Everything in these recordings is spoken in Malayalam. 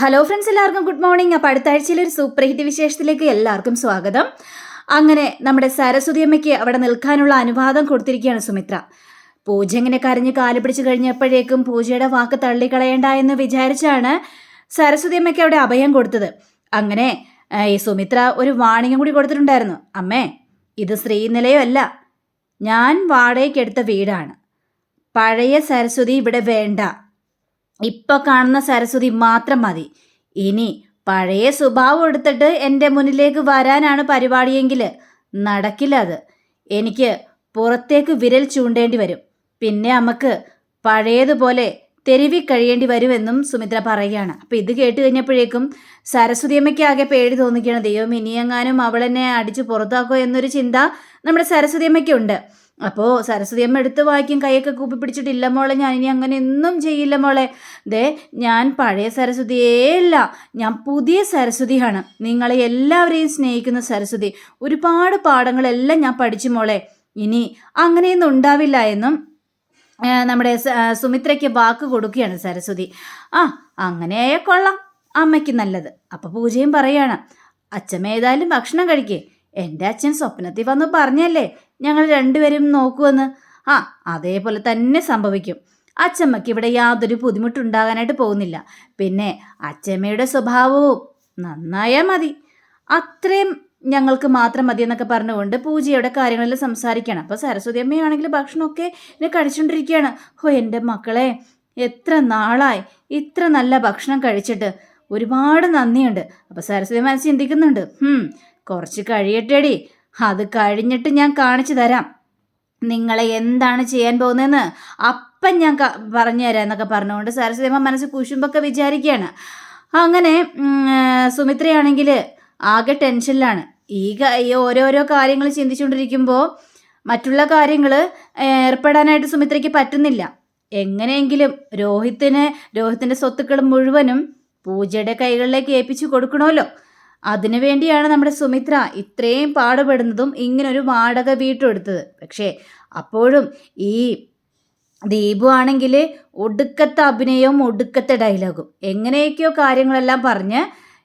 ഹലോ ഫ്രണ്ട്സ് എല്ലാവർക്കും ഗുഡ് മോർണിംഗ് അപ്പോൾ അടുത്ത ആഴ്ചയിലെ ഒരു സൂപ്പർ ഹിറ്റ് വിശേഷത്തിലേക്ക് എല്ലാവർക്കും സ്വാഗതം. അങ്ങനെ നമ്മുടെ സരസ്വതി അമ്മയ്ക്ക് അവിടെ നിൽക്കാനുള്ള അനുവാദം കൊടുത്തിരിക്കുകയാണ് സുമിത്ര. പൂജ ഇങ്ങനെ കരഞ്ഞ് കാൽ പിടിച്ച് കഴിഞ്ഞപ്പോഴേക്കും പൂജയുടെ വാക്ക് തള്ളിക്കളയണ്ട എന്ന് വിചാരിച്ചാണ് സരസ്വതി അമ്മയ്ക്ക് അവിടെ അഭയം കൊടുത്തത്. അങ്ങനെ ഈ സുമിത്ര ഒരു വാണിംഗും കൂടി കൊടുത്തിട്ടുണ്ടായിരുന്നു. അമ്മേ ഇത് ശ്രീനിലയോ അല്ല. ഞാൻ വാടകയ്ക്കെടുത്ത വീടാണ്. പഴയ സരസ്വതി ഇവിടെ വേണ്ട. ഇപ്പൊ കാണുന്ന സരസ്വതി മാത്രം മതി. ഇനി പഴയ സ്വഭാവം എടുത്തിട്ട് എന്റെ മുന്നിലേക്ക് വരാനാണ് പരിപാടിയെങ്കിൽ നടക്കില്ല അത്. എനിക്ക് പുറത്തേക്ക് വിരൽ ചൂണ്ടേണ്ടി വരും. പിന്നെ നമുക്ക് പഴയതുപോലെ തെരുവി കഴിയേണ്ടി വരുമെന്നും സുമിത്ര പറയുകയാണ്. അപ്പം ഇത് കേട്ട് കഴിഞ്ഞപ്പോഴേക്കും സരസ്വതിയമ്മയ്ക്ക് ആകെ പേടി തോന്നിക്കുകയാണ്. ദൈവം ഇനിയെങ്ങാനും അവളെന്നെ അടിച്ച് പുറത്താക്കോ എന്നൊരു ചിന്ത നമ്മുടെ സരസ്വതിയമ്മയ്ക്കുണ്ട്. അപ്പോൾ സരസ്വതിയമ്മ എടുത്ത് വായിക്കും കൈയൊക്കെ കൂപ്പി പിടിച്ചിട്ടില്ല മോളെ ഞാൻ ഇനി അങ്ങനെ ഒന്നും ചെയ്യില്ല മോളെ. ദേ ഞാൻ പഴയ സരസ്വതിയേ അല്ല ഞാൻ പുതിയ സരസ്വതിയാണ്. നിങ്ങളെ എല്ലാവരെയും സ്നേഹിക്കുന്ന സരസ്വതി. ഒരുപാട് പാഠങ്ങളെല്ലാം ഞാൻ പഠിച്ചു മോളെ. ഇനി അങ്ങനെയൊന്നും ഉണ്ടാവില്ല എന്നും നമ്മുടെ സുമിത്രയ്ക്ക് വാക്ക് കൊടുക്കുകയാണ് സരസ്വതി. ആ അങ്ങനെയായ കൊള്ളാം അമ്മയ്ക്ക് നല്ലത്. അപ്പോൾ പൂജയും പറയാണ് അച്ഛമ്മ ഏതായാലും ഭക്ഷണം കഴിക്കേ. എന്റെ അച്ഛൻ സ്വപ്നത്തിൽ വന്ന് പറഞ്ഞല്ലേ ഞങ്ങൾ രണ്ടുപേരും നോക്കുമെന്ന് ആ അതേപോലെ തന്നെ സംഭവിക്കും. അച്ചമ്മയ്ക്ക് ഇവിടെ യാതൊരു ബുദ്ധിമുട്ടുണ്ടാകാനായിട്ട് പോകുന്നില്ല. പിന്നെ അച്ചമ്മയുടെ സ്വഭാവവും നന്നായാൽ മതി. അത്രയും ഞങ്ങൾക്ക് മാത്രം മതി എന്നൊക്കെ പറഞ്ഞുകൊണ്ട് പൂജയുടെ കാര്യങ്ങളിൽ സംസാരിക്കണം. അപ്പോൾ സരസ്വതി അമ്മയാണെങ്കിൽ ഭക്ഷണമൊക്കെ ഇങ്ങനെ കഴിച്ചുകൊണ്ടിരിക്കുകയാണ് ഓ എന്റെ മക്കളെ എത്ര നാളായി. ഇത്ര നല്ല ഭക്ഷണം കഴിച്ചിട്ട്. ഒരുപാട് നന്ദിയുണ്ട്. അപ്പോൾ സരസ്വതി മനസ്സ് ചിന്തിക്കുന്നുണ്ട്. കുറച്ച് കഴിയട്ടെടി. അത് കഴിഞ്ഞിട്ട് ഞാൻ കാണിച്ചു തരാം. നിങ്ങളെ എന്താണ് ചെയ്യാൻ പോകുന്നതെന്ന് അപ്പം ഞാൻ പറഞ്ഞു തരാം എന്നൊക്കെ പറഞ്ഞുകൊണ്ട് സരസ്വതിയമ്മ മനസ്സ് കുശുമ്പൊക്കെ വിചാരിക്കുകയാണ്. അങ്ങനെ സുമിത്രയാണെങ്കിൽ ആകെ ടെൻഷനിലാണ്. ഈ ഓരോരോ കാര്യങ്ങൾ ചിന്തിച്ചുകൊണ്ടിരിക്കുമ്പോൾ മറ്റുള്ള കാര്യങ്ങൾ ഏർപ്പെടാനായിട്ട് സുമിത്രയ്ക്ക് പറ്റുന്നില്ല. എങ്ങനെയെങ്കിലും രോഹിത്തിന് രോഹിത്തിന്റെ സ്വത്തുക്കൾ മുഴുവനും പൂജയുടെ കൈകളിലേക്ക് ഏൽപ്പിച്ചു കൊടുക്കണമല്ലോ. അതിനു വേണ്ടിയാണ് നമ്മുടെ സുമിത്ര ഇത്രയും പാടുപെടുന്നതും ഇങ്ങനൊരു വാടക വീട്ടും എടുത്തത് പക്ഷേ അപ്പോഴും ഈ ദീപു ആണെങ്കിൽ ഒടുക്കത്തെ അഭിനയവും ഒടുക്കത്തെ ഡയലോഗും എങ്ങനെയൊക്കെയോ കാര്യങ്ങളെല്ലാം പറഞ്ഞ്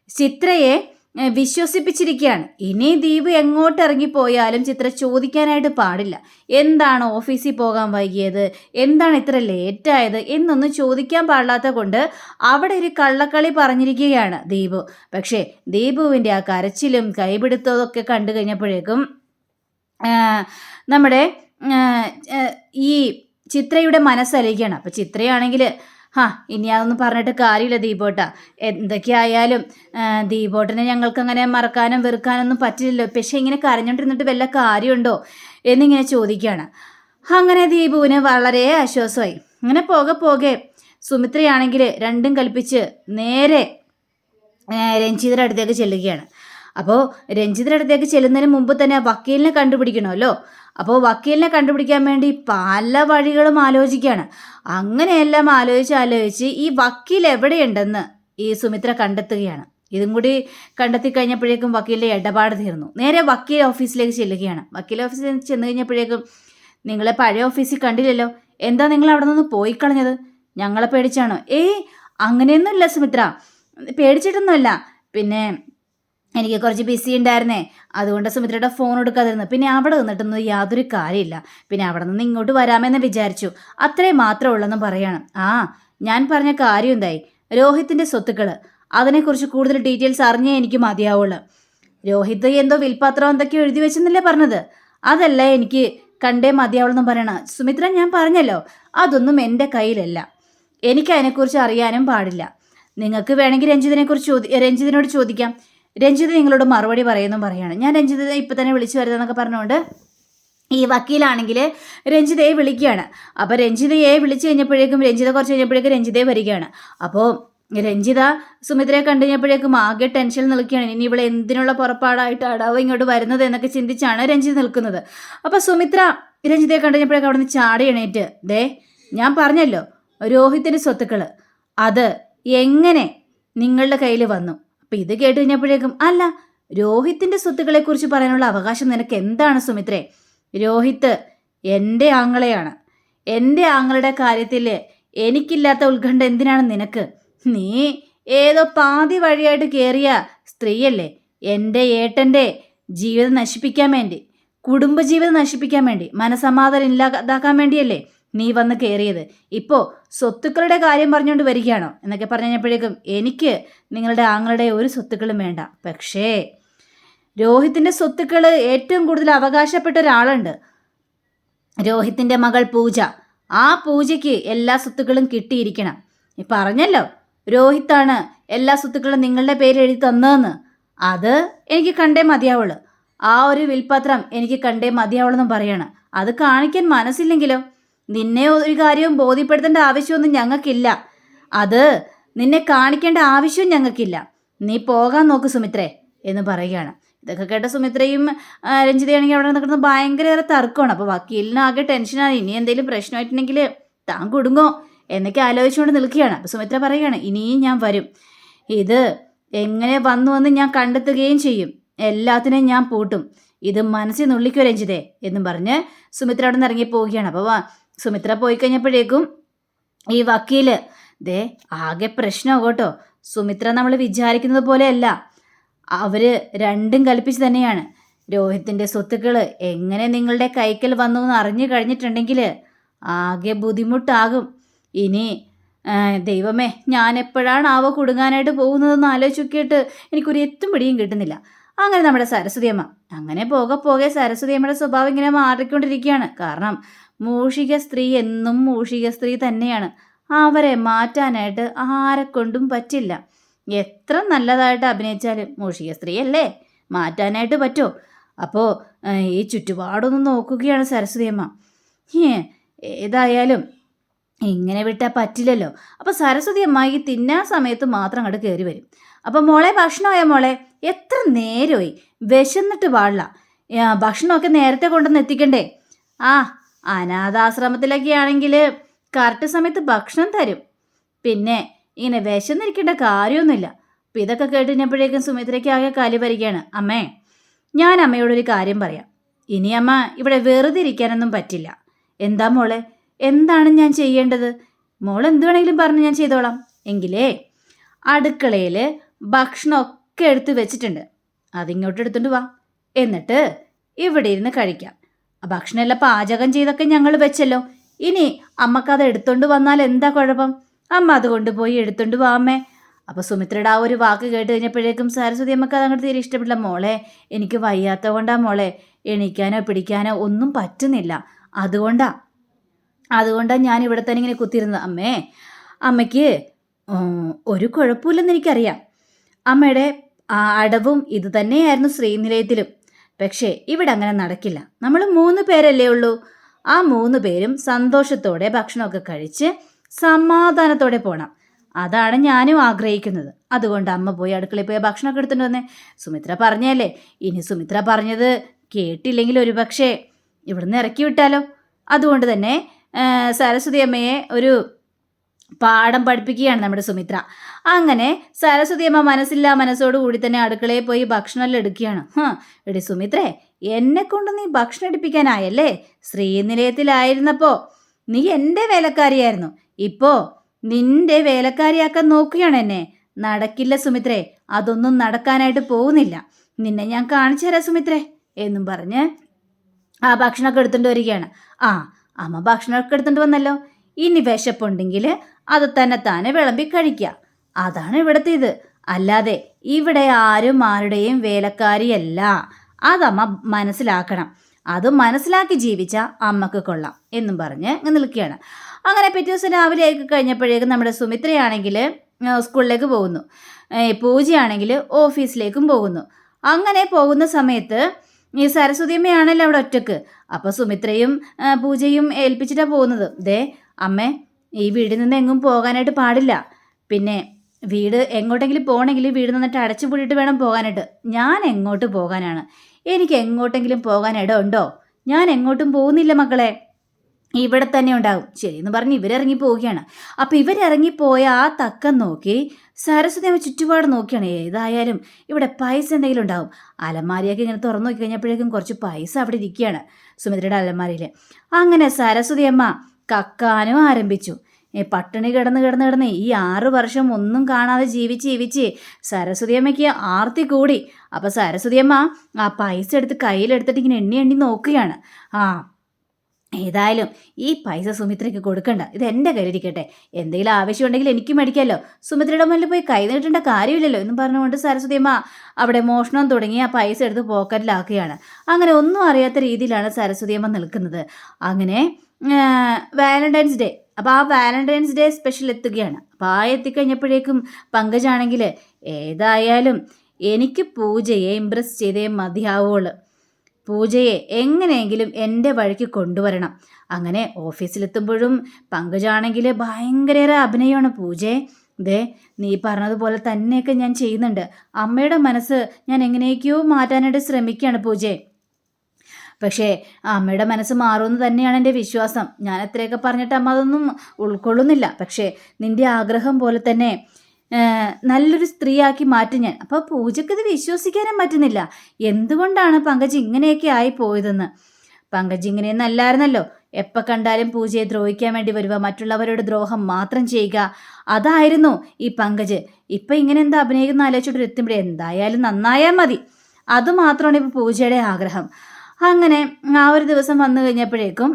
ചിത്രയെ വിശ്വസിപ്പിച്ചിരിക്കുകയാണ്. ഇനി ദീപ് എങ്ങോട്ട് ഇറങ്ങിപ്പോയാലും ചിത്ര ചോദിക്കാനായിട്ട് പാടില്ല. എന്താണ് ഓഫീസിൽ പോകാൻ വൈകിയത്? എന്താണ് ഇത്ര ലേറ്റായത്? എന്നൊന്നും ചോദിക്കാൻ പാടില്ലാത്ത കൊണ്ട് അവിടെ ഒരു കള്ളക്കളി പറഞ്ഞിരിക്കുകയാണ് ദീപു. പക്ഷേ ദീപുവിന്റെ ആ കരച്ചിലും കൈപിടുത്തതൊക്കെ കണ്ടു കഴിഞ്ഞപ്പോഴേക്കും നമ്മുടെ ഈ ചിത്രയുടെ മനസ്സലിയിക്കുകയാണ് അപ്പോൾ ചിത്രയാണെങ്കിൽ ഹാ ഇനി അതൊന്നും പറഞ്ഞിട്ട് കാര്യമില്ല ദീപോട്ട. എന്തൊക്കെയായാലും ദീപോട്ടിനെ ദീപോട്ടനെ ഞങ്ങൾക്ക് അങ്ങനെ മറക്കാനും വെറുക്കാനൊന്നും പറ്റില്ലല്ലോ. പക്ഷേ ഇങ്ങനെ കരഞ്ഞോണ്ടിരുന്നിട്ട് വല്ല കാര്യമുണ്ടോ എന്നിങ്ങനെ ചോദിക്കുകയാണ്. അങ്ങനെ ദീപുവിന് വളരെ ആശ്വാസമായി. അങ്ങനെ പോകെ പോകെ സുമിത്രയാണെങ്കിൽ രണ്ടും കൽപ്പിച്ച് നേരെ രഞ്ജിതയുടെ അടുത്തേക്ക് ചെല്ലുകയാണ്. അപ്പോൾ രഞ്ജിതയുടെ അടുത്തേക്ക് ചെല്ലുന്നതിന് മുമ്പ് തന്നെ വക്കീലിനെ കണ്ടുപിടിക്കണമല്ലോ. അപ്പോൾ വക്കീലിനെ കണ്ടുപിടിക്കാൻ വേണ്ടി പല വഴികളും ആലോചിക്കുകയാണ്. അങ്ങനെയെല്ലാം ആലോചിച്ച് ആലോചിച്ച് ഈ വക്കീൽ എവിടെയുണ്ടെന്ന് ഈ സുമിത്ര കണ്ടെത്തുകയാണ്. ഇതും കൂടി കണ്ടെത്തി കഴിഞ്ഞപ്പോഴേക്കും വക്കീലിന്റെ ഇടപാട് തീർന്നു. നേരെ വക്കീൽ ഓഫീസിലേക്ക് ചെല്ലുകയാണ്. വക്കീൽ ഓഫീസിൽ ചെന്ന് കഴിഞ്ഞപ്പോഴേക്കും നിങ്ങളെ പഴയ ഓഫീസിൽ കണ്ടില്ലല്ലോ? എന്താ നിങ്ങൾ അവിടെ നിന്ന് പോയി കളഞ്ഞത്? ഞങ്ങളെ പേടിച്ചാണോ? ഏയ് അങ്ങനെയൊന്നുമില്ല സുമിത്ര. പേടിച്ചിട്ടൊന്നുമല്ല. പിന്നെ എനിക്ക് കുറച്ച് ബിസി ഉണ്ടായിരുന്നേ അതുകൊണ്ട് സുമിത്രയുടെ ഫോൺ എടുക്കാതിരുന്നു. പിന്നെ അവിടെ നിന്നിട്ടൊന്നും യാതൊരു കാര്യമില്ല. പിന്നെ അവിടെ നിന്ന് ഇങ്ങോട്ട് വരാമെന്ന് വിചാരിച്ചു. അത്രേ മാത്രം ഉള്ളെന്ന് പറയണം. ആ ഞാൻ പറഞ്ഞ കാര്യം എന്തായി? രോഹിത്തിന്റെ സ്വത്തുക്കൾ അതിനെക്കുറിച്ച് കൂടുതൽ ഡീറ്റെയിൽസ് അറിഞ്ഞേ എനിക്ക് മതിയാവുള്ളൂ. രോഹിത് എന്തോ വിൽപാത്രം എന്തൊക്കെയോ എഴുതി വെച്ചെന്നല്ലേ പറഞ്ഞത്? അതല്ല എനിക്ക് കണ്ടേ മതിയാവുള്ളെന്ന് പറയണം. സുമിത്ര ഞാൻ പറഞ്ഞല്ലോ. അതൊന്നും എന്റെ കയ്യിലല്ല. എനിക്ക് അതിനെക്കുറിച്ച് അറിയാനും പാടില്ല. നിങ്ങൾക്ക് വേണമെങ്കിൽ രഞ്ജിതിനെക്കുറിച്ച് ചോദി രഞ്ജിതിനോട് ചോദിക്കാം. രഞ്ജിത് നിങ്ങളോട് മറുപടി പറയുന്നു പറയാണ് ഞാൻ രഞ്ജിത ഇപ്പം തന്നെ വിളിച്ചു വരുന്നതെന്നൊക്കെ പറഞ്ഞുകൊണ്ട് ഈ വക്കീലാണെങ്കിൽ രഞ്ജിതയെ വിളിക്കുകയാണ്. അപ്പോൾ രഞ്ജിതയെ വിളിച്ചു കഴിഞ്ഞപ്പോഴേക്കും രഞ്ജിത കുറച്ച് കഴിഞ്ഞപ്പോഴേക്കും രഞ്ജിതയെ വരികയാണ്. അപ്പോൾ രഞ്ജിത സുമിത്രയെ കണ്ടു കഴിഞ്ഞപ്പോഴേക്കും ആകെ ടെൻഷൻ നിൽക്കുകയാണ്. ഇനി ഇവിടെ എന്തിനുള്ള പുറപ്പാടായിട്ടാണ് അവ ഇങ്ങോട്ട് വരുന്നത് എന്നൊക്കെ ചിന്തിച്ചാണ് രഞ്ജിത നിൽക്കുന്നത്. അപ്പോൾ സുമിത്ര രഞ്ജിതയെ കണ്ടു കഴിഞ്ഞപ്പോഴേക്കും അവിടെ നിന്ന് ചാടി എണീറ്റ് ദേ ഞാൻ പറഞ്ഞല്ലോ രോഹിത്തിന്റെ സ്വത്തുക്കൾ അത് എങ്ങനെ നിങ്ങളുടെ കയ്യിൽ വന്നു? അപ്പം ഇത് കേട്ട് കഴിഞ്ഞപ്പോഴേക്കും അല്ല രോഹിത്തിന്റെ സ്വത്തുക്കളെക്കുറിച്ച് പറയാനുള്ള അവകാശം നിനക്ക് എന്താണ് സുമിത്രേ? രോഹിത്ത് എന്റെ ആങ്ങളെയാണ്. എന്റെ ആങ്ങളുടെ കാര്യത്തിൽ എനിക്കില്ലാത്ത ഉത്കണ്ഠ എന്തിനാണ് നിനക്ക്? നീ ഏതോ പാതി വഴിയായിട്ട് കയറിയ സ്ത്രീയല്ലേ? എന്റെ ഏട്ടന്റെ ജീവിതം നശിപ്പിക്കാൻ വേണ്ടി കുടുംബജീവിതം നശിപ്പിക്കാൻ വേണ്ടി മനസമാധാനം ഇല്ലാതാക്കാൻ വേണ്ടിയല്ലേ? നീ വന്ന് കയറിയത് ഇപ്പോൾ സ്വത്തുക്കളുടെ കാര്യം പറഞ്ഞുകൊണ്ട് വരികയാണോ? എന്നൊക്കെ പറഞ്ഞു കഴിഞ്ഞപ്പോഴേക്കും എനിക്ക് നിങ്ങളുടെ ആങ്ങളുടെ ഒരു സ്വത്തുക്കളും വേണ്ട. പക്ഷേ രോഹിത്തിന്റെ സ്വത്തുക്കൾ ഏറ്റവും കൂടുതൽ അവകാശപ്പെട്ട ഒരാളുണ്ട്. രോഹിത്തിന്റെ മകൾ പൂജ. ആ പൂജയ്ക്ക് എല്ലാ സ്വത്തുക്കളും കിട്ടിയിരിക്കണം. നീ പറഞ്ഞല്ലോ രോഹിത്താണ് എല്ലാ സ്വത്തുക്കളും നിങ്ങളുടെ പേര് എഴുതി തന്നതെന്ന്. അത് എനിക്ക് കണ്ടേ മതിയാവുള്ളൂ. ആ ഒരു വിൽപത്രം എനിക്ക് കണ്ടേ മതിയാവുള്ളൂ എന്നും പറയണം. അത് കാണിക്കാൻ മനസ്സില്ലെങ്കിലോ? നിന്നെ ഒരു കാര്യവും ബോധ്യപ്പെടുത്തേണ്ട ആവശ്യമൊന്നും ഞങ്ങൾക്കില്ല. അത് നിന്നെ കാണിക്കേണ്ട ആവശ്യവും ഞങ്ങൾക്കില്ല. നീ പോകാൻ നോക്ക് സുമിത്രേ എന്ന് പറയുകയാണ്. ഇതൊക്കെ കേട്ട സുമിത്രയും രഞ്ജിതയാണെങ്കിൽ അവിടെ നിൽക്കുന്ന ഭയങ്കര തർക്കമാണ്. അപ്പോൾ വക്കീലിനാകെ ടെൻഷനാണ്. ഇനി എന്തെങ്കിലും പ്രശ്നമായിട്ടുണ്ടെങ്കിൽ താൻ കുടുങ്ങോ എന്നൊക്കെ ആലോചിച്ചുകൊണ്ട് നിൽക്കുകയാണ്. അപ്പോൾ സുമിത്ര പറയുകയാണ് ഇനിയും ഞാൻ വരും. ഇത് എങ്ങനെ വന്നു എന്ന് ഞാൻ കണ്ടെത്തുകയും ചെയ്യും. എല്ലാത്തിനെയും ഞാൻ പൂട്ടും. ഇത് മനസ്സിൽ നുള്ളിക്കോ രഞ്ജിതേ എന്നും പറഞ്ഞ് സുമിത്ര അവിടെ നിന്ന് ഇറങ്ങി പോവുകയാണ് അപ്പോൾ സുമിത്ര പോയി കഴിഞ്ഞപ്പോഴേക്കും ഈ വക്കീൽ ദേ ആകെ പ്രശ്നമാകും കേട്ടോ. സുമിത്ര നമ്മൾ വിചാരിക്കുന്നത് പോലെയല്ല. അവർ രണ്ടും കൽപ്പിച്ച് തന്നെയാണ്. രോഹിത്തിന്റെ സ്വത്തുക്കൾ എങ്ങനെ നിങ്ങളുടെ കൈക്കൽ വന്നു എന്ന് അറിഞ്ഞു കഴിഞ്ഞിട്ടുണ്ടെങ്കിൽ ആകെ ബുദ്ധിമുട്ടാകും. ഇനി ദൈവമേ ഞാൻ എപ്പോഴാണ് ആവ കുടുങ്ങാനായിട്ട് പോകുന്നതെന്ന് ആലോചിച്ച് നോക്കിയിട്ട് എനിക്കൊരു എത്തും പിടിയും കിട്ടുന്നില്ല. അങ്ങനെ നമ്മുടെ സരസ്വതി അമ്മ. അങ്ങനെ പോകെ പോകെ സരസ്വതി അമ്മയുടെ സ്വഭാവം ഇങ്ങനെ മാറിക്കൊണ്ടിരിക്കുകയാണ്. കാരണം മൂഷിക സ്ത്രീ എന്നും മൂഷിക സ്ത്രീ തന്നെയാണ്. അവരെ മാറ്റാനായിട്ട് ആരെക്കൊണ്ടും പറ്റില്ല. എത്ര നല്ലതായിട്ട് അഭിനയിച്ചാലും മൂഷിക സ്ത്രീ അല്ലേ മാറ്റാനായിട്ട് പറ്റുമോ അപ്പോൾ ഈ ചുറ്റുപാടൊന്ന് നോക്കുകയാണ് സരസ്വതിയമ്മ ഏതായാലും ഇങ്ങനെ വിട്ടാൽ പറ്റില്ലല്ലോ. അപ്പോൾ സരസ്വതി അമ്മ ഈ തിന്നാൻ സമയത്ത് മാത്രം അങ്ങോട്ട് കയറി വരും. അപ്പോൾ മോളെ ഭക്ഷണമായ മോളെ? എത്ര നേരമായി? വിശന്നിട്ട് പാടില്ല. ഭക്ഷണമൊക്കെ നേരത്തെ കൊണ്ടുവന്ന് എത്തിക്കണ്ടേ? ആ അനാഥാശ്രമത്തിലൊക്കെ ആണെങ്കിൽ കറക്റ്റ് സമയത്ത് ഭക്ഷണം തരും. പിന്നെ ഇങ്ങനെ വിശന്നിരിക്കേണ്ട കാര്യമൊന്നുമില്ല. അപ്പം ഇതൊക്കെ കേട്ടിരുന്നപ്പോഴേക്കും സുമിത്രയ്ക്ക് ആകെ കലി വരികയാണ്. അമ്മേ ഞാൻ അമ്മയോടൊരു കാര്യം പറയാം. ഇനി അമ്മ ഇവിടെ വെറുതെ ഇരിക്കാനൊന്നും പറ്റില്ല. എന്താ മോളെ എന്താണ് ഞാൻ ചെയ്യേണ്ടത്? മോൾ എന്ത് വേണമെങ്കിലും പറഞ്ഞ് ഞാൻ ചെയ്തോളാം. എങ്കിലേ അടുക്കളയിൽ ഭക്ഷണമൊക്കെ എടുത്ത് വെച്ചിട്ടുണ്ട്. അതിങ്ങോട്ട് എടുത്തുകൊണ്ട് വാ. എന്നിട്ട് ഇവിടെ ഇരുന്ന് കഴിക്കാം. ഭക്ഷണമെല്ലാം പാചകം ചെയ്തൊക്കെ ഞങ്ങൾ വെച്ചല്ലോ. ഇനി അമ്മക്കത് എടുത്തോണ്ട് വന്നാൽ എന്താ കുഴപ്പം? അമ്മ അത് കൊണ്ടുപോയി എടുത്തോണ്ട് വാ അമ്മേ. അപ്പോൾ സുമിത്രയുടെ ആ ഒരു വാക്ക് കേട്ട് കഴിഞ്ഞപ്പോഴേക്കും സരസ്വതി അമ്മയ്ക്ക് അത് അങ്ങോട്ട് തീരെ ഇഷ്ടപ്പെട്ടില്ല. മോളെ എനിക്ക് വയ്യാത്ത കൊണ്ടാ മോളെ എണീക്കാനോ പിടിക്കാനോ ഒന്നും പറ്റുന്നില്ല. അതുകൊണ്ടാ അതുകൊണ്ടാണ് ഞാൻ ഇവിടെ തന്നെ ഇങ്ങനെ കുത്തിയിരുന്നത്. അമ്മേ അമ്മയ്ക്ക് ഒരു കുഴപ്പമില്ലെന്ന് എനിക്കറിയാം. അമ്മയുടെ അടവും ഇത് തന്നെയായിരുന്നു ശ്രീനിലയത്തിലും. പക്ഷേ ഇവിടെ അങ്ങനെ നടക്കില്ല. നമ്മൾ മൂന്ന് പേരല്ലേ ഉള്ളൂ. ആ മൂന്ന് പേരും സന്തോഷത്തോടെ ഭക്ഷണമൊക്കെ കഴിച്ച് സമാധാനത്തോടെ പോകണം അതാണ് ഞാനും ആഗ്രഹിക്കുന്നത്. അതുകൊണ്ട് അമ്മ പോയി അടുക്കളയിൽ പോയി ഭക്ഷണമൊക്കെ എടുത്തിട്ട് വന്നേ. സുമിത്ര പറഞ്ഞല്ലേ? ഇനി സുമിത്ര പറഞ്ഞത് കേട്ടില്ലെങ്കിൽ ഒരു പക്ഷേ ഇവിടുന്ന് ഇറക്കി വിട്ടാലോ? അതുകൊണ്ട് തന്നെ സരസ്വതി അമ്മയെ ഒരു പാഠം പഠിപ്പിക്കുകയാണ് നമ്മുടെ സുമിത്ര. അങ്ങനെ സരസ്വതി അമ്മ മനസ്സില്ലാ മനസ്സോടുകൂടി തന്നെ അടുക്കളയിൽ പോയി ഭക്ഷണമെല്ലാം എടുക്കുകയാണ്. എടി സുമിത്രേ എന്നെ കൊണ്ട് നീ ഭക്ഷണം എടുപ്പിക്കാനായല്ലേ? ശ്രീനിലയത്തിലായിരുന്നപ്പോൾ നീ എന്റെ വേലക്കാരിയായിരുന്നു. ഇപ്പോ നിന്റെ വേലക്കാരിയാക്കാൻ നോക്കുകയാണ് എന്നെ. നടക്കില്ല സുമിത്രേ അതൊന്നും നടക്കാനായിട്ട് പോകുന്നില്ല. നിന്നെ ഞാൻ കാണിച്ചു തരാം സുമിത്രേ എന്നും പറഞ്ഞ് ആ ഭക്ഷണമൊക്കെ എടുത്തുകൊണ്ട് വരികയാണ്. ആ അമ്മ ഭക്ഷണമൊക്കെ എടുത്തുകൊണ്ട് വന്നല്ലോ. ഇനി വിശപ്പുണ്ടെങ്കിൽ അത് തന്നെ തന്നെ വിളമ്പി കഴിക്കുക അതാണ് ഇവിടുത്തെ ഇത് അല്ലാതെ ഇവിടെ ആരും ആരുടെയും വേലക്കാരിയല്ല. അതമ്മ മനസ്സിലാക്കണം. അത് മനസ്സിലാക്കി ജീവിച്ച അമ്മയ്ക്ക് കൊള്ളാം എന്നും പറഞ്ഞ് നിൽക്കുകയാണ്. അങ്ങനെ പിറ്റേ ദിവസം രാവിലെ ആയി കഴിഞ്ഞപ്പോഴേക്കും നമ്മുടെ സുമിത്രയാണെങ്കിൽ സ്കൂളിലേക്ക് പോകുന്നു. പൂജയാണെങ്കിൽ ഓഫീസിലേക്കും പോകുന്നു. അങ്ങനെ പോകുന്ന സമയത്ത് ഈ സരസ്വതിയമ്മയാണല്ലോ അവിടെ ഒറ്റയ്ക്ക്. അപ്പോൾ സുമിത്രയും പൂജയും ഏൽപ്പിച്ചിട്ടാണ് പോകുന്നത്. ദേ അമ്മേ ഈ വീടിൽ നിന്ന് എങ്ങും പോകാനായിട്ട് പാടില്ല. പിന്നെ വീട് എങ്ങോട്ടെങ്കിലും പോകണമെങ്കിൽ വീട് നിന്നിട്ട് അടച്ചു പൂട്ടിയിട്ട് വേണം പോകാനായിട്ട്. ഞാൻ എങ്ങോട്ട് പോകാനാണ്? എനിക്ക് എങ്ങോട്ടെങ്കിലും പോകാൻ ഉണ്ടോ ഞാൻ എങ്ങോട്ടും പോകുന്നില്ല മക്കളെ. ഇവിടെ തന്നെ ഉണ്ടാകും. ശരി എന്ന് പറഞ്ഞ് ഇവരിറങ്ങി പോവുകയാണ്. അപ്പം ഇവരിറങ്ങിപ്പോയ ആ തക്കം നോക്കി സരസ്വതി അമ്മ ചുറ്റുപാട് നോക്കിയാണ്. ഏതായാലും ഇവിടെ പൈസ എന്തെങ്കിലും ഉണ്ടാവും. അലമാരിയൊക്കെ ഇങ്ങനെ തുറന്നു നോക്കി കഴിഞ്ഞപ്പോഴേക്കും കുറച്ച് പൈസ അവിടെ ഇരിക്കുകയാണ് സുമിത്രയുടെ അലമാരിയിൽ അങ്ങനെ സരസ്വതി അമ്മ കക്കാനും ആരംഭിച്ചു. പട്ടിണി കിടന്ന് കിടന്ന് കിടന്ന് ഈ ആറു വർഷം ഒന്നും കാണാതെ ജീവിച്ച് ജീവിച്ച് സരസ്വതിയമ്മയ്ക്ക് ആർത്തി കൂടി. അപ്പോൾ സരസ്വതിയമ്മ ആ പൈസ എടുത്ത് കയ്യിലെടുത്തിട്ട് ഇങ്ങനെ എണ്ണി എണ്ണി നോക്കുകയാണ്. ആ ഏതായാലും ഈ പൈസ സുമിത്രയ്ക്ക് കൊടുക്കണ്ട. ഇത് എന്റെ കയ്യിലിരിക്കട്ടെ. എന്തെങ്കിലും ആവശ്യമുണ്ടെങ്കിൽ എനിക്ക് മേടിക്കാമല്ലോ സുമിത്രയുടെ മുന്നിൽ പോയി കൈ നീട്ടേണ്ട കാര്യമില്ലല്ലോ എന്നും പറഞ്ഞുകൊണ്ട് സരസ്വതിയമ്മ അവിടെ മോഷണം തുടങ്ങി ആ പൈസ എടുത്ത് പോക്കറ്റിലാക്കുകയാണ്. അങ്ങനെ ഒന്നും അറിയാത്ത രീതിയിലാണ് സരസ്വതിയമ്മ നിൽക്കുന്നത്. അങ്ങനെ വാലന്റൈൻസ് ഡേ അപ്പോൾ ആ വാലന്റൈൻസ് ഡേ സ്പെഷ്യൽ എത്തുകയാണ്. അപ്പോൾ ആ എത്തിക്കഴിഞ്ഞപ്പോഴേക്കും പങ്കജാണെങ്കിൽ ഏതായാലും എനിക്ക് പൂജയെ ഇമ്പ്രസ് ചെയ്തേ മതിയാവുള്ളൂ. പൂജയെ എങ്ങനെയെങ്കിലും എന്റെ വഴിക്ക് കൊണ്ടുവരണം. അങ്ങനെ ഓഫീസിലെത്തുമ്പോഴും പങ്കജാണെങ്കിൽ ഭയങ്കര അഭിനയമാണ്. പൂജയെ ദേ നീ പറഞ്ഞതുപോലെ തന്നെയൊക്കെ ഞാൻ ചെയ്യുന്നുണ്ട്. അമ്മയുടെ മനസ്സ് ഞാൻ എങ്ങനെയൊക്കെയോ മാറ്റാനായിട്ട് ശ്രമിക്കുകയാണ് പൂജയെ പക്ഷേ അമ്മയുടെ മനസ്സ് മാറുമെന്ന് തന്നെയാണ് എന്റെ വിശ്വാസം. ഞാൻ എത്രയൊക്കെ പറഞ്ഞിട്ട് അമ്മ അതൊന്നും ഉൾക്കൊള്ളുന്നില്ല. പക്ഷേ നിന്റെ ആഗ്രഹം പോലെ തന്നെ നല്ലൊരു സ്ത്രീയാക്കി മാറ്റി ഞാൻ. അപ്പോൾ പൂജയ്ക്ക് ഇത് വിശ്വസിക്കാനും പറ്റുന്നില്ല. എന്തുകൊണ്ടാണ് പങ്കജ് ഇങ്ങനെയൊക്കെ ആയി പോയതെന്ന് പങ്കജ് ഇങ്ങനെയൊന്നും അല്ലായിരുന്നല്ലോ. എപ്പോൾ കണ്ടാലും പൂജയെ ദ്രോഹിക്കാൻ വേണ്ടി വരിക മറ്റുള്ളവരോട് ദ്രോഹം മാത്രം ചെയ്യുക. അതായിരുന്നു ഈ പങ്കജ്. ഇപ്പം ഇങ്ങനെ എന്താ അഭിനയിക്കുന്ന ആലോചിച്ചിട്ട് എത്തുമ്പോഴേ എന്തായാലും നന്നായാൽ മതി. അതുമാത്രമാണ് ഇപ്പോൾ പൂജയുടെ ആഗ്രഹം. അങ്ങനെ ആ ഒരു ദിവസം വന്നു കഴിഞ്ഞപ്പോഴേക്കും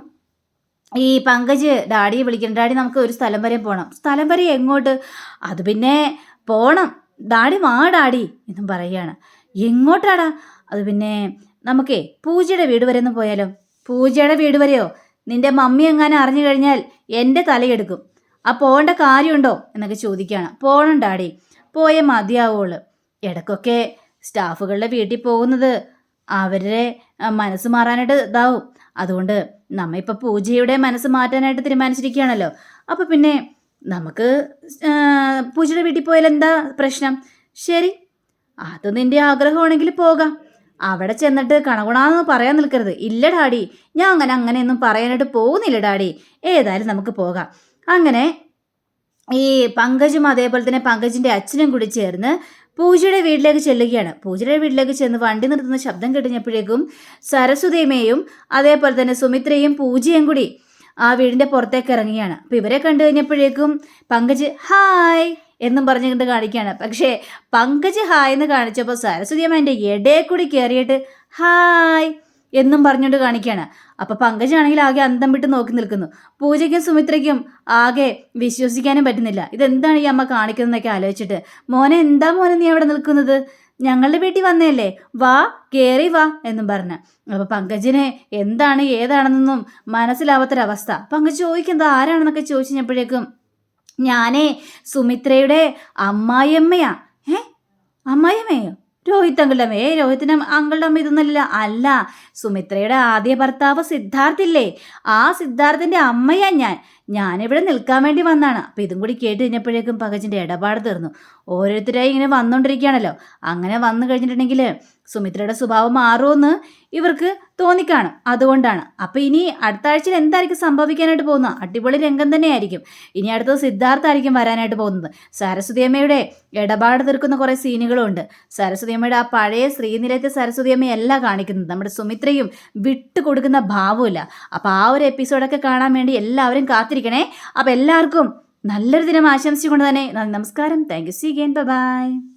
ഈ പങ്കജ് ഡാഡിയെ വിളിക്കണം. ഡാഡി നമുക്ക് ഒരു സ്ഥലം വരെ പോകണം സ്ഥലം വരെ എങ്ങോട്ട്? അത് പിന്നെ പോണം. ഡാഡി വാ ഡാഡി എന്നും പറയുകയാണ്. എങ്ങോട്ടാടാ? അത് പിന്നെ നമുക്കേ പൂജയുടെ വീട് വരെ ഒന്ന് പോയാലോ? പൂജയുടെ വീട് വരെയോ? നിന്റെ മമ്മി എങ്ങാനും അറിഞ്ഞു കഴിഞ്ഞാൽ എന്റെ തലയെടുക്കും. ആ പോകേണ്ട കാര്യമുണ്ടോ? എന്നൊക്കെ ചോദിക്കുകയാണ്. പോകണം ഡാഡി. പോയേ മതിയാവുള്ളൂ. ഇടയ്ക്കൊക്കെ സ്റ്റാഫുകളുടെ വീട്ടിൽ പോകുന്നത് അവരുടെ മനസ്സ് മാറാനായിട്ട് ഇതാവും. അതുകൊണ്ട് നമ്മ ഇപ്പൊ പൂജയുടെ മനസ്സ് മാറ്റാനായിട്ട് തീരുമാനിച്ചിരിക്കുകയാണല്ലോ. അപ്പോൾ പിന്നെ നമുക്ക് പൂജയുടെ വീട്ടിൽ പോയാൽ എന്താ പ്രശ്നം? ശരി അത് നിന്റെ ആഗ്രഹമാണെങ്കിൽ പോകാം. അവിടെ ചെന്നിട്ട് കണകുണാന്ന് പറയാൻ നിൽക്കരുത്. ഇല്ല ഡാഡി ഞാൻ അങ്ങനെ അങ്ങനെയൊന്നും പറയാനായിട്ട് പോകുന്നില്ല ഡാഡി. ഏതായാലും നമുക്ക് പോകാം. അങ്ങനെ ഈ പങ്കജും അതേപോലെ തന്നെ പങ്കജിന്റെ അച്ഛനും കൂടി ചേർന്ന് പൂജയുടെ വീട്ടിലേക്ക് ചെല്ലുകയാണ്. പൂജയുടെ വീട്ടിലേക്ക് ചെന്ന് വണ്ടി നിർത്തുന്ന ശബ്ദം കഴിഞ്ഞപ്പോഴേക്കും സരസ്വതിയമ്മയും അതേപോലെ തന്നെ സുമിത്രയും പൂജയും കൂടി ആ വീടിന്റെ പുറത്തേക്ക് ഇറങ്ങിയാണ് അപ്പോൾ ഇവരെ കണ്ടു കഴിഞ്ഞപ്പോഴേക്കും പങ്കജ് ഹായ് എന്നും പറഞ്ഞുകൊണ്ട് കാണിക്കുകയാണ്. പക്ഷേ പങ്കജ് ഹായ് എന്ന് കാണിച്ചപ്പോൾ സരസ്വതിയമ്മ എന്റെ ഇടയിൽ കൂടി കയറിയിട്ട് ഹായ് എന്നും പറഞ്ഞുകൊണ്ട് കാണിക്കുകയാണ് അപ്പോൾ പങ്കജാണെങ്കിൽ ആകെ അന്തം വിട്ട് നോക്കി നിൽക്കുന്നു. പൂജയ്ക്കും സുമിത്രയ്ക്കും ആകെ വിശ്വസിക്കാനും പറ്റുന്നില്ല. ഇതെന്താണ് ഈ അമ്മ കാണിക്കുന്നതെന്നൊക്കെ ആലോചിച്ചിട്ട്. മോനെ എന്താ മോനെ നീ അവിടെ നിൽക്കുന്നത്? ഞങ്ങളുടെ വീട്ടിൽ വന്നതല്ലേ? വാ കേറി വാ എന്നും പറഞ്ഞ്. അപ്പോൾ പങ്കജിനെ എന്താണ് ഏതാണെന്നൊന്നും മനസ്സിലാവാത്തൊരവസ്ഥ. പങ്കജ് ചോദിക്കുന്നത് ആരാണെന്നൊക്കെ ചോദിച്ചു കഴിഞ്ഞപ്പോഴേക്കും ഞാനേ സുമിത്രയുടെ അമ്മായിയമ്മയാ. ഏ? അമ്മായിയമ്മയോ? രോഹിത് അങ്കിളുടെ അമ്മ ഏ രോഹിത്തിന് അങ്കിളുടെ അമ്മ ഇതൊന്നല്ല അല്ല സുമിത്രയുടെ ആദ്യ ഭർത്താവ് സിദ്ധാർത്ഥില്ലേ? ആ സിദ്ധാർത്ഥിന്റെ അമ്മയാ ഞാൻ. ഞാനിവിടെ നിൽക്കാൻ വേണ്ടി വന്നാണ്. അപ്പം ഇതും കൂടി കേട്ട് കഴിഞ്ഞപ്പോഴേക്കും പകച്ചിന്റെ ഇടപാട് തീർന്നു. ഓരോരുത്തരായി ഇങ്ങനെ വന്നുകൊണ്ടിരിക്കുകയാണല്ലോ അങ്ങനെ വന്നു കഴിഞ്ഞിട്ടുണ്ടെങ്കിൽ സുമിത്രയുടെ സ്വഭാവം മാറുമെന്ന് ഇവർക്ക് തോന്നിക്കാണും. അതുകൊണ്ടാണ്. അപ്പം ഇനി അടുത്ത ആഴ്ചയിൽ എന്തായിരിക്കും സംഭവിക്കാനായിട്ട് പോകുന്നത്? അടിപൊളി രംഗം തന്നെയായിരിക്കും. ഇനി അടുത്തത് സിദ്ധാർത്ഥായിരിക്കും വരാനായിട്ട് പോകുന്നത്. സരസ്വതി അമ്മയുടെ ഇടപാട് തീർക്കുന്ന കുറേ സരസ്വതി അമ്മയുടെ ആ പഴയ ശ്രീനിലയത്തെ സരസ്വതി അമ്മയല്ല കാണിക്കുന്നത്. നമ്മുടെ സുമിത്രയും വിട്ടു കൊടുക്കുന്ന ഭാവമില്ല അപ്പോൾ ആ ഒരു എപ്പിസോഡൊക്കെ കാണാൻ വേണ്ടി എല്ലാവരും കാത്തിരിക്കണേ. അപ്പോൾ എല്ലാവർക്കും നല്ലൊരു ദിനം ആശംസിച്ചുകൊണ്ട് തന്നെ നമസ്കാരം. Thank you see again bye.